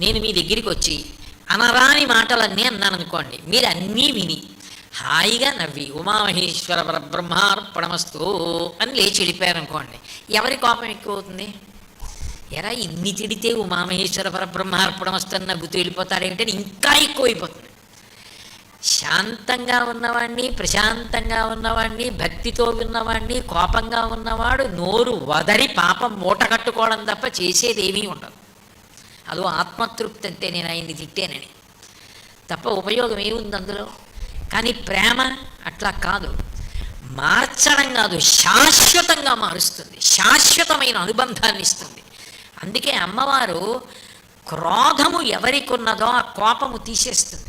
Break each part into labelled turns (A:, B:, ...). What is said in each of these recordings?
A: నేను మీ దగ్గరికి వచ్చి అనరాని మాటలన్నీ అన్నాను అనుకోండి మీరు అన్నీ విని హాయిగా నవ్వి ఉమామహేశ్వర పరబ్రహ్మార్పణమస్తు అని లేచి వెళ్ళిపోయారనుకోండి ఎవరి కోపం ఎక్కువ అవుతుంది ఎరా ఇన్ని తిడితే ఉమామహేశ్వర పరబ్రహ్మార్పణమస్తు అని నవ్వుతూ ఏంటంటే ఇంకా ఎక్కువైపోతుంది. శాంతంగా ఉన్నవాడిని ప్రశాంతంగా ఉన్నవాడిని భక్తితో ఉన్నవాడిని కోపంగా ఉన్నవాడు నోరు వదరి పాపం మూట కట్టుకోవడం తప్ప చేసేది ఏమీ ఉండదు. అదో ఆత్మతృప్తి అంటే నేను ఆయన్ని తిట్టానని. తప్ప ఉపయోగం ఏముంది అందులో? కానీ ప్రేమ అట్లా కాదు. మార్చడం కాదు శాశ్వతంగా మారుస్తుంది. శాశ్వతమైన అనుబంధాన్ని ఇస్తుంది. అందుకే అమ్మవారు క్రోధము ఎవరికి ఉన్నదో ఆ కోపము తీసేస్తుంది.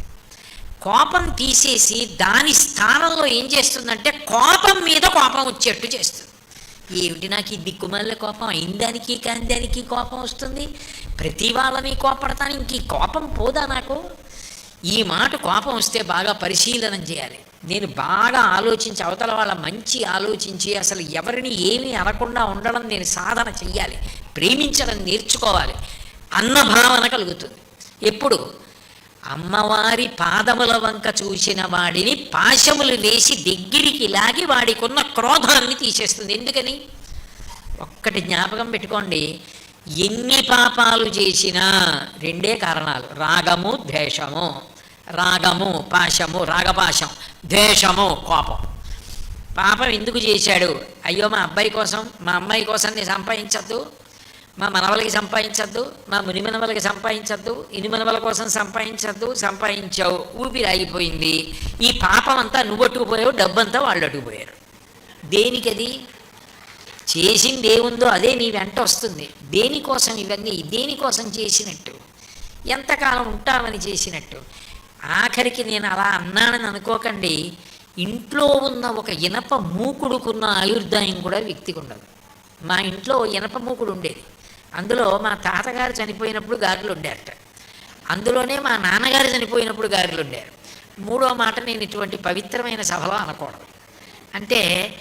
A: కోపం తీసేసి దాని స్థానంలో ఏం చేస్తుందంటే కోపం మీద కోపం వచ్చేట్టు చేస్తుంది. ఏమిటి నాకు ఈ దిక్కుమల్ల కోపం? అయిందానికి కాని దానికి కోపం వస్తుంది? ప్రతి వాళ్ళని కోపడతాను ఇంక ఈ కోపం పోదా నాకు? ఈ మాట కోపం వస్తే బాగా పరిశీలన చేయాలి. నేను బాగా ఆలోచించి అవతల వాళ్ళ మంచి ఆలోచించి అసలు ఎవరిని ఏమీ అనకుండా ఉండడం నేను సాధన చెయ్యాలి. ప్రేమించడం నేర్చుకోవాలి. అన్న భావన కలుగుతుంది. ఎప్పుడు? అమ్మవారి పాదముల వంక చూసిన వాడిని పాశములు వేసి దగ్గరికి లాగి వాడికున్న క్రోధాన్ని తీసేస్తుంది. ఎందుకని? ఒక్కటి జ్ఞాపకం పెట్టుకోండి. ఎన్ని పాపాలు చేసినా రెండే కారణాలు. రాగము ద్వేషము. రాగము పాశము రాగపాశం. ద్వేషము కోపం. పాపం ఎందుకు చేశాడు? అయ్యో మా అబ్బాయి కోసం మా అమ్మాయి కోసం నేను సంపాదించద్దు. మా మనవలకి సంపాదించద్దు. మా మునిమనవలకి సంపాదించద్దు. ఇనిమనవల కోసం సంపాదించద్దు. సంపాదించావు. ఊపిరి ఆగిపోయింది. ఈ పాపం అంతా నువ్వు అట్టుకుపోయావు డబ్బంతా వాళ్ళు అట్టుకుపోయారు. దేనికది? చేసింది ఏముందో అదే నీ వెంట వస్తుంది. దేనికోసం ఇవన్నీ? దేనికోసం చేసినట్టు? ఎంతకాలం ఉంటామని చేసినట్టు? ఆఖరికి నేను అలా అన్నానని అనుకోకండి. ఇంట్లో ఉన్న ఒక ఇనప మూకుడుకున్న ఆయుర్దాయం కూడా వ్యక్తికి ఉండదు మా ఇంట్లో ఇనప మూకుడు ఉండేది. అందులో మా తాతగారు చనిపోయినప్పుడు గారెలు ఉండారట. అందులోనే మా నాన్నగారు చనిపోయినప్పుడు గారెలు ఉండారు. మూడో మాట నేను ఇటువంటి పవిత్రమైన సభలో అనకూడదు. అంటే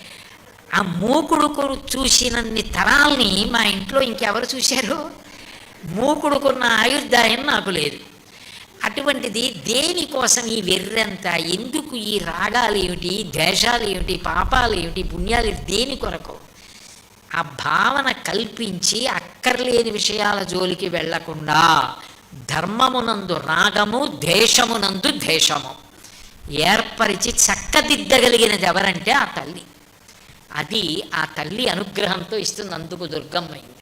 A: ఆ మూకుడుకు చూసినన్ని తరాల్ని మా ఇంట్లో ఇంకెవరు చూశారు? మూకుడుకున్న ఆయుర్దాయం నాకు లేదు. అటువంటిది దేనికోసం ఈ వెర్రంత ఎందుకు ఈ రాగాలు ఏమిటి ద్వేషాలు ఏమిటి పాపాలు ఏమిటి పుణ్యాలు దేని కొరకు? ఆ భావన కల్పించి అక్కర్లేని విషయాల జోలికి వెళ్ళకుండా ధర్మమునందు రాగము ద్వేషమునందు ద్వేషము. ఏర్పరిచి చక్కదిద్దగలిగినది ఎవరంటే ఆ తల్లి. అది ఆ తల్లి అనుగ్రహంతో ఇస్తుంది అందుకు దుర్గమ్మైంది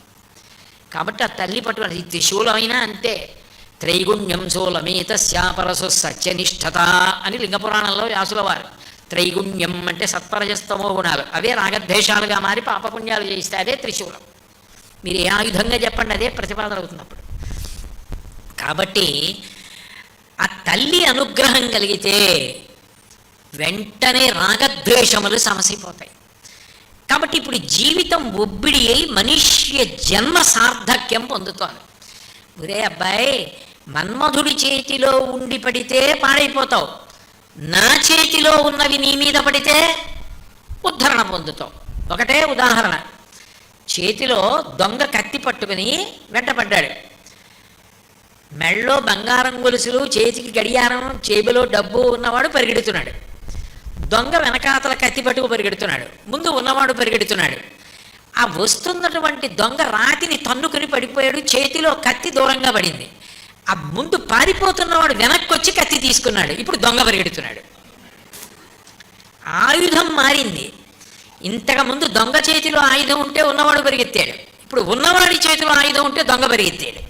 A: కాబట్టి ఆ తల్లి పట్టు అది త్రిశూలమైనా అంతే. త్రైగుణ్యం శూలమేత శాపరసు సత్యనిష్టత అని లింగపురాణంలో వ్యాసుల వారు. త్రైగుణ్యం అంటే సత్పరజస్తమో గుణాలు. అవే రాగద్వేషాలుగా మారి పాపపుణ్యాలు చేయిస్తే అదే త్రిశూలం. మీరు ఏ ఆయుధంగా చెప్పండి అదే ప్రతిపాదన అవుతున్నప్పుడు. కాబట్టి ఆ తల్లి అనుగ్రహం కలిగితే వెంటనే రాగద్వేషములు సమసిపోతాయి. కాబట్టి ఇప్పుడు జీవితం ఒబ్బిడి అయి మనుష్య జన్మ సార్థక్యం పొందుతోంది ఒరే అబ్బాయి మన్మధుడి చేతిలో ఉండి పడితే పాడైపోతావు. నా చేతిలో ఉన్నవి నీ మీద పడితే ఉద్ధరణ పొందుతావు. ఒకటే ఉదాహరణ. చేతిలో దొంగ కత్తి పట్టుకుని వెంటపడ్డాడు. మెళ్ళో బంగారం గొలుసులు చేతికి గడియారం చేతిలో డబ్బు ఉన్నవాడు పరిగెడుతున్నాడు. దొంగ వెనకాతల కత్తి పట్టుకు పరిగెడుతున్నాడు. ముందు ఉన్నవాడు పరిగెడుతున్నాడు. ఆ వస్తున్నటువంటి దొంగ రాతిని తన్నుకుని పడిపోయాడు. చేతిలో కత్తి దూరంగా పడింది. ఆ ముందు పారిపోతున్నవాడు వెనక్కి వచ్చి కత్తి తీసుకున్నాడు. ఇప్పుడు దొంగ పరిగెడుతున్నాడు. ఆయుధం మారింది. ఇంతకు ముందు దొంగ చేతిలో ఆయుధం ఉంటే ఉన్నవాడు పరిగెత్తాడు. ఇప్పుడు ఉన్నవాడి చేతిలో ఆయుధం ఉంటే దొంగ పరిగెత్తాడు.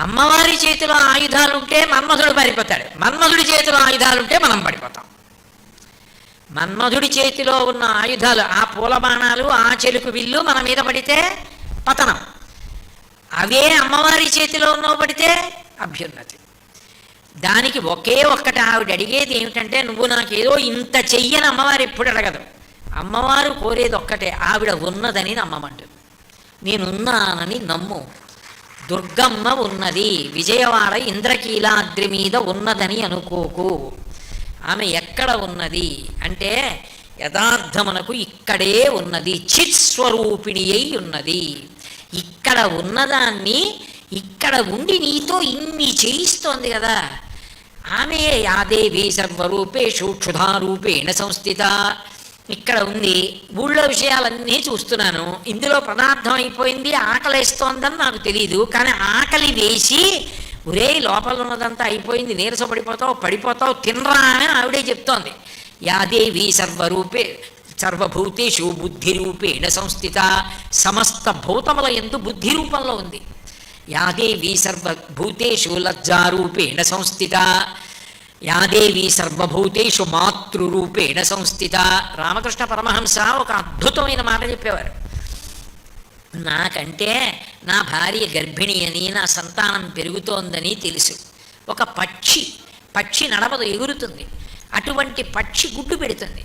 A: అమ్మవారి చేతిలో ఆయుధాలు ఉంటే మన్మధుడు పారిపోతాడు. మన్మధుడి చేతిలో ఆయుధాలు ఉంటే మనం పడిపోతాం. మన్మధుడి చేతిలో ఉన్న ఆయుధాలు ఆ పూల బాణాలు ఆ చెలుకు విల్లు మన మీద పడితే పతనం. అవే అమ్మవారి చేతిలో ఉన్నవి పడితే అభ్యున్నతి. దానికి ఒకే ఒక్కటి ఆవిడ అడిగేది ఏమిటంటే నువ్వు నాకేదో ఇంత చెయ్యని అమ్మవారు ఎప్పుడు అడగదు. అమ్మవారు కోరేది ఒక్కటే ఆవిడ ఉన్నదని నమ్మమంటుంది. నేనున్నానని నమ్ము. దుర్గమ్మ ఉన్నది విజయవాడ ఇంద్రకీలాద్రి మీద ఉన్నదని అనుకోకు. ఆమె ఎక్కడ ఉన్నది? అంటే యథార్థమునకు ఇక్కడే ఉన్నది. చిత్ స్వరూపిణి అయి ఉన్నది. ఇక్కడ ఉన్నదాన్ని ఇక్కడ ఉండి నీతో ఇన్ని చేయిస్తోంది కదా. ఆమె యాదేవి సర్వరూపే సూక్షుధారూపేణ సంస్థిత. ఇక్కడ ఉంది. ఊళ్ళో విషయాలన్నీ చూస్తున్నాను. ఇందులో పదార్థం అయిపోయింది ఆకలేస్తోందని నాకు తెలియదు కానీ ఆకలి వేసి ఒరే లోపల ఉన్నదంతా అయిపోయింది నీరస పడిపోతావు పడిపోతావు తినరా అని ఆవిడే చెప్తోంది. యాదేవి సర్వరూపే సర్వభూతేషు బుద్ధి రూపేణ సంస్థిత సమస్త భూతముల ఎందు బుద్ధి రూపంలో ఉంది. యాదేవి సర్వభూతేషు లజ్జారూపేణ సంస్థిత యాదేవి సర్వభూతేషు మాతృరూపేణ సంస్థిత. రామకృష్ణ పరమహంస ఒక అద్భుతమైన మాట చెప్పేవారు. నాకంటే నా భార్య గర్భిణి అని నా సంతానం పెరుగుతోందని తెలుసు. ఒక పక్షి పక్షి నడవదు ఎగురుతుంది. అటువంటి పక్షి గుడ్డు పెడుతుంది.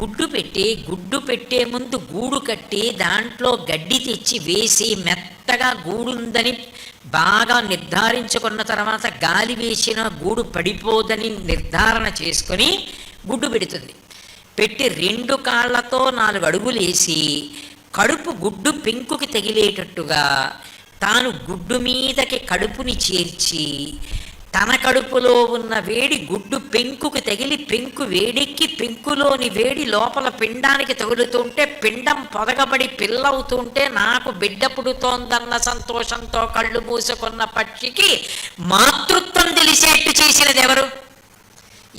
A: గుడ్డు పెట్టి గుడ్డు పెట్టే ముందు గూడు కట్టి దాంట్లో గడ్డి తెచ్చి వేసి మెత్తగా గూడుందని బాగా నిర్ధారించుకున్న తర్వాత గాలి వేసిన గూడు పడిపోదని నిర్ధారణ చేసుకొని గుడ్డు పెడుతుంది. పెట్టి రెండు కాళ్ళతో నాలుగు అడుగులేసి కడుపు గుడ్డు పెంకుకి తగిలేటట్టుగా తాను గుడ్డు మీదకి కడుపుని చేర్చి తన కడుపులో ఉన్న వేడి గుడ్డు పెంకుకి తగిలి పెంకు వేడెక్కి పెంకులోని వేడి లోపల పిండానికి తగులుతుంటే పిండం పొదగబడి పిల్లవుతుంటే నాకు బిడ్డ పుడుతోందన్న సంతోషంతో కళ్ళు మూసుకున్న పక్షికి మాతృత్వం తెలిసేట్టు చేసినది ఎవరు?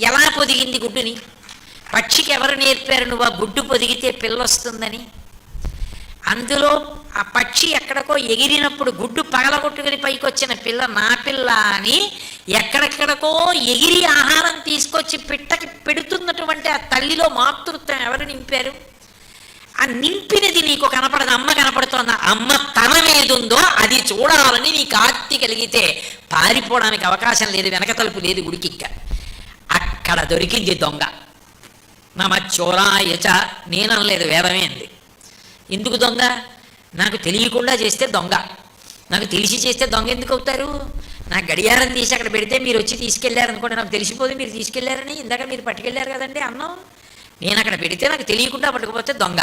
A: ఎలా పొదిగింది గుడ్డుని? పక్షికి ఎవరు నేర్పారు నువ్వు ఆ గుడ్డు పొదిగితే పిల్ల వస్తుందని అందులో ఆ పక్షి ఎక్కడికో ఎగిరినప్పుడు గుడ్డు పగలగొట్టుకుని పైకి వచ్చిన పిల్ల నా పిల్ల అని ఎక్కడెక్కడికో ఎగిరి ఆహారం తీసుకొచ్చి పిట్టకి పెడుతున్నటువంటి ఆ తల్లిలో మాతృత్వం ఎవరు నింపారు? ఆ నింపినది నీకు కనపడదు అమ్మ కనపడుతోంది. అమ్మ తనం ఏదుందో అది చూడాలని నీకు ఆర్తి కలిగితే పారిపోవడానికి అవకాశం లేదు వెనక తలుపు లేదు గుడికిక్క. అక్కడ దొరికింది దొంగ. నమ చోరాయచ నేననలేదు వేదమే అంది. ఎందుకు దొంగ? నాకు తెలియకుండా చేస్తే దొంగ. నాకు తెలిసి చేస్తే దొంగ ఎందుకు అవుతారు? నా గడియారం తీసి అక్కడ పెడితే మీరు వచ్చి తీసుకెళ్ళారనుకోండి నాకు తెలిసిపోదు మీరు తీసుకెళ్ళారని ఇందాక మీరు పట్టుకెళ్ళారు కదండి అన్నం. నేను అక్కడ పెడితే నాకు తెలియకుండా పట్టుకుపోతే దొంగ.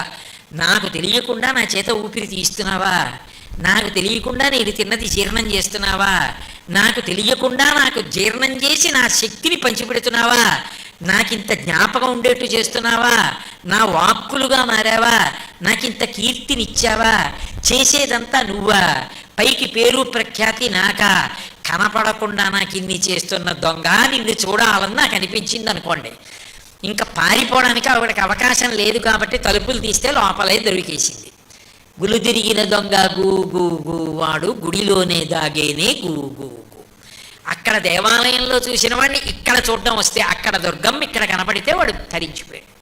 A: నాకు తెలియకుండా నా చేత ఊపిరి తీస్తున్నావా? నాకు తెలియకుండా నేను తిన్నది జీర్ణం చేస్తున్నావా? నాకు తెలియకుండా నాకు జీర్ణం చేసి నా శక్తిని పంచిపెడుతున్నావా? నాకింత జ్ఞాపకం ఉండేట్టు చేస్తున్నావా? నా వాక్కులుగా మారావా? నాకింత కీర్తినిచ్చావా? చేసేదంతా నువ్వా? పైకి పేరు ప్రఖ్యాతి నాక? కనపడకుండా నాకు ఇన్ని చేస్తున్న దొంగ నిన్ను చూడాలని నాకు అనిపించింది అనుకోండి ఇంకా పారిపోవడానికి ఆవిడకి అవకాశం లేదు కాబట్టి తలుపులు తీస్తే లోపలే దొరికేసింది. గులు తిరిగిన దొంగ గూగు వాడు గుడిలోనే దాగేనే గూగు అక్కడ దేవాలయంలో చూసిన వాడిని ఇక్కడ చూడడం వస్తే అక్కడ దుర్గం ఇక్కడ కనపడితే వాడు ధరించిపోయాడు